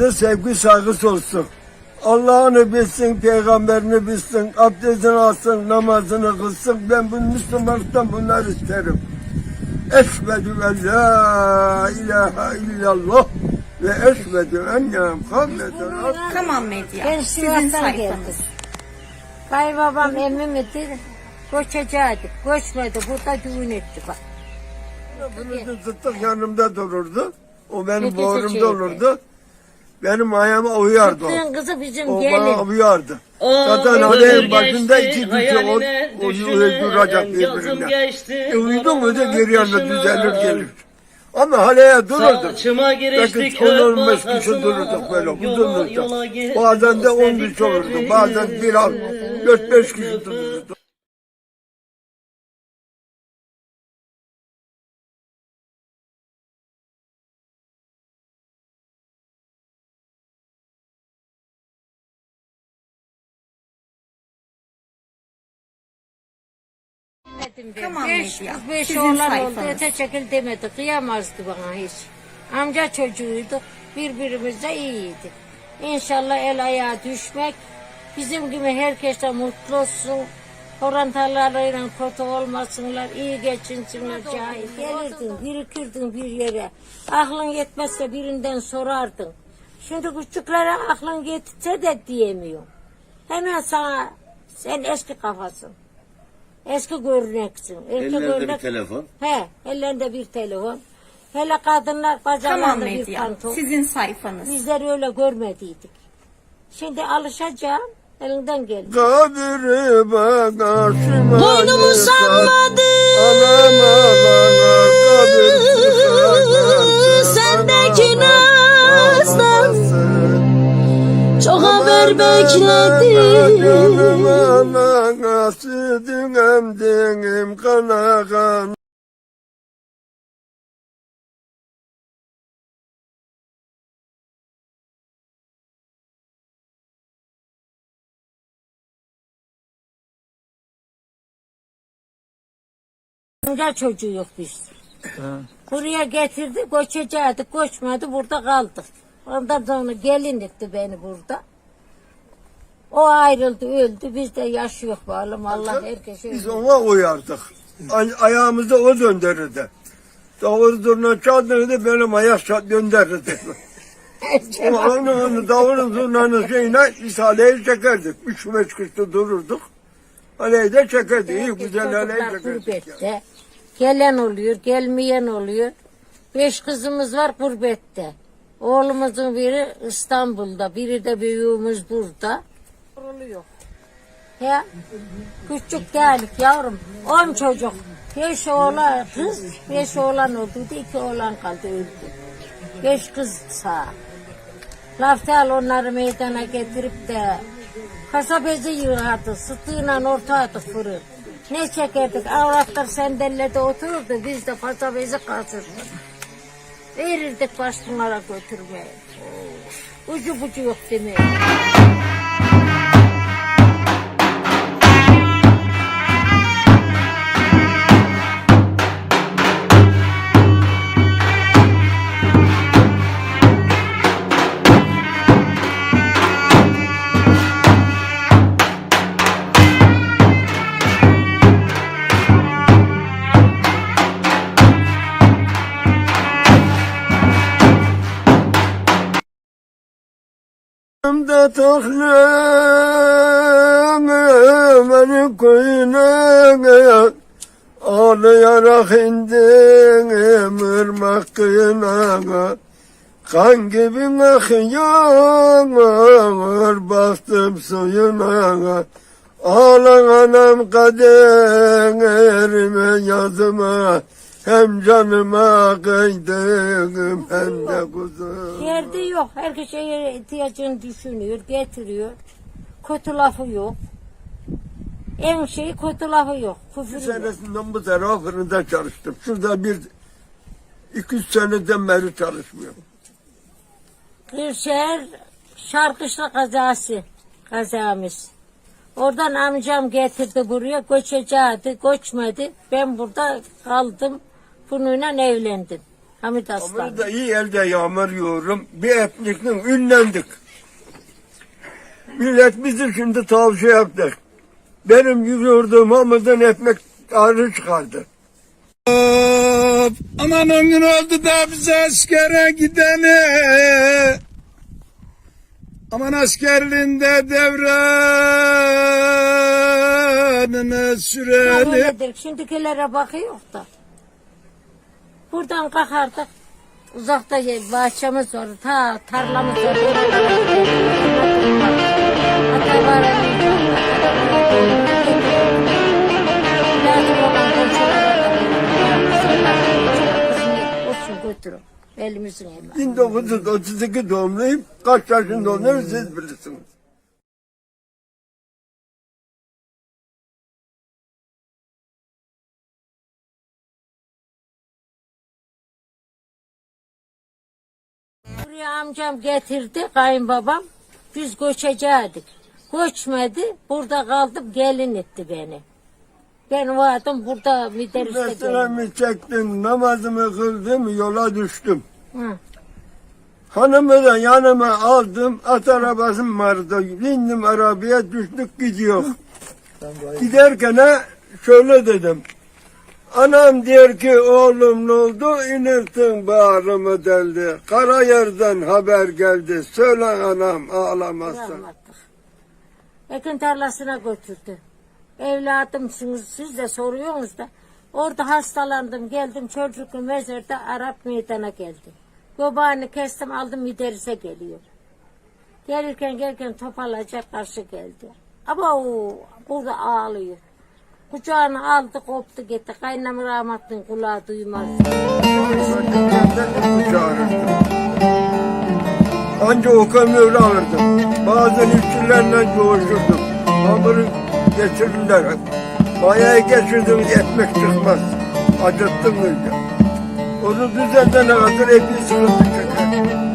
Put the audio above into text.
de sevgi saygısı olsun. Allah'ını bilsin, peygamberini bilsin, abdestini alsın, namazını kılsın. Ben bu Müslümanlıktan bunları isterim. Eşvedü en la ilahe illallah ve eşvedü enne Muhammeden Tamam Medya. Ben Sizin Sivas'tan sayfanız. geldim. Kayınbabam emmimidir. Göçecektik. Göçmedi. Burada düğün etti bak. Bunun zıttık yanımda dururdu. O benim Ötesi boğrumda şeydi. olurdu. Benim ayağıma uyardı o. Kızın kızı bizim O gelin. bana uyardı. O Zaten ömür aleyhim başında geçti, iki kişi o, hayaline o duracak yazım birbirine. geçti, E uyudu mu da geri yanına kışına. düzelir gelir. Ama haleye dururdu. Saçıma girişti Belki 10-15 kişi dururduk böyle yola- yola gir- Bazen de 10 kişi olurdu. Bazen bir an 4-5 kişi dururdu. Dedim ben. Tamam beş, Medya, kız beş sizin oğlan oldu. sayfanız. Öte çekil demedi. Kıyamazdı bana hiç. Amca çocuğuydu. Birbirimizle iyiydi. İnşallah el ayağa düşmek. Bizim gibi herkes de mutlu olsun. Horantalarıyla kötü olmasınlar, iyi geçinsinler cahil. Gelirdin, birikirdin bir yere. Aklın yetmezse birinden sorardın. Şimdi küçüklere aklın yetse de diyemiyor. Hemen sana, sen eski kafasın. Eski görüneksin. Eski Ellerinde bir telefon. He, ellerinde bir telefon. Hele kadınlar Tamam bacaklarında bir Medya. pantol. Sizin sayfanız. Bizler öyle görmediydik. Şimdi alışacağım, elinden gelir. Kabirime karşıma Boynumu salladı. Anam ağlar kabir Sendeki nazdan Çok haber bekledim. Emdiğim kana kan Amca çocuğu yok biz. Buraya getirdi, göçecektik, göçmedi, burada kaldık. Ondan sonra gelin etti beni burada. O ayrıldı, öldü, biz de yaşıyor bağlım. Allah herkese Biz ona uyardık. Ay- ayağımızı o döndürürdü. Davul zurna çaldırırdı benim ayak çat döndürürdü. onu, onu davul zurnanın şeyine İsa'leyi çekerdik. Üç beş kışta dururduk. Aleyi de çekerdik. İyi güzel aleyi çekerdik. Gelen oluyor, gelmeyen oluyor. Beş kızımız var gurbette. Oğlumuzun biri İstanbul'da, biri de büyüğümüz burada. Oluyor. Ya küçük değilik yavrum. On çocuk. Beş oğlan kız, beş oğlan oldu. iki oğlan kaldı öldü. Beş kız sağ. Laftal onları meydana getirip de kasa bezi yığardı, sıtığıyla ortaydık fırın. Ne çekerdik, avratlar sandalye otururdu, biz de kasa bezi kasırdık. Verirdik başkalara götürmeye. Ucu bucu yok demeye. Da tahleme beni koyuna Ağlayarak indim ırmak kıyına Kan gibi akıyor bastım suyuna. Ağlan anam kaderime yazıma Hem canıma kıydım hem de kuzum Yerde yok. Herkes şeye ihtiyacını düşünüyor, getiriyor. Kötü lafı yok. En şey kötü lafı yok. Bir Küfür yok. senesinden bu fırında çalıştım. Şurada bir iki üç seneden beri çalışmıyorum. Kırşehir Şarkışla kazası. Kazamız. Oradan amcam getirdi buraya. Göçecekti. Göçmedi. Ben burada kaldım. Bununla evlendim. Hamit Aslan. Ama da iyi elde yağmur yiyorum. Bir etnikle ünlendik. Millet bizi şimdi tavsiye yaptı. Benim yürürdüğüm hamıdan ekmek ağrı çıkardı. Aman on gün oldu da bize askere gidene Aman askerliğinde devranını süreli Öyledir. Şimdikilere bakıyor da. Buradan kalkardık. Uzakta yer, bahçemiz var. Ta tarlamız var. oralara giderdik. Hatta var Lazım olan komşulara da verirdik. Olsun götürün. Elimizin hemen. 1932 doğumluyum. Kaç yaşında olduğumu siz bilirsiniz. Buraya amcam getirdi kayınbabam. Biz göçecektik. Göçmedi. Burada kaldım gelin etti beni. Ben vardım burada Mideris'te gelin. Meselemi çektim, namazımı kıldım, yola düştüm. Hı. Hanımı da yanıma aldım, at arabasım vardı. Bindim arabaya, düştük gidiyor. Giderken ha, şöyle dedim. Anam diyor ki oğlum ne oldu? İnirtin bağrımı deldi. Kara yerden haber geldi. Söyle anam ağlamazsın. Ekin tarlasına götürdü. Evladımsınız siz de soruyorsunuz da. Orada hastalandım geldim çocuk mezarda Arap meydana geldi. Göbeğini kestim aldım Mideris'e geliyor. Gelirken gelirken topalacak karşı geldi. Ama o burada ağlıyor. Kucağına aldı koptu gitti. Kaynam rahmetlinin kulağı duymaz. Anca o öyle alırdım. Bazen işçilerle yoğuşurdum. Hamuru getirirler. Bayağı geçirdim ekmek çıkmaz. Acıttım önce. Onu düzeltene kadar hep bir sıkıntı çeker.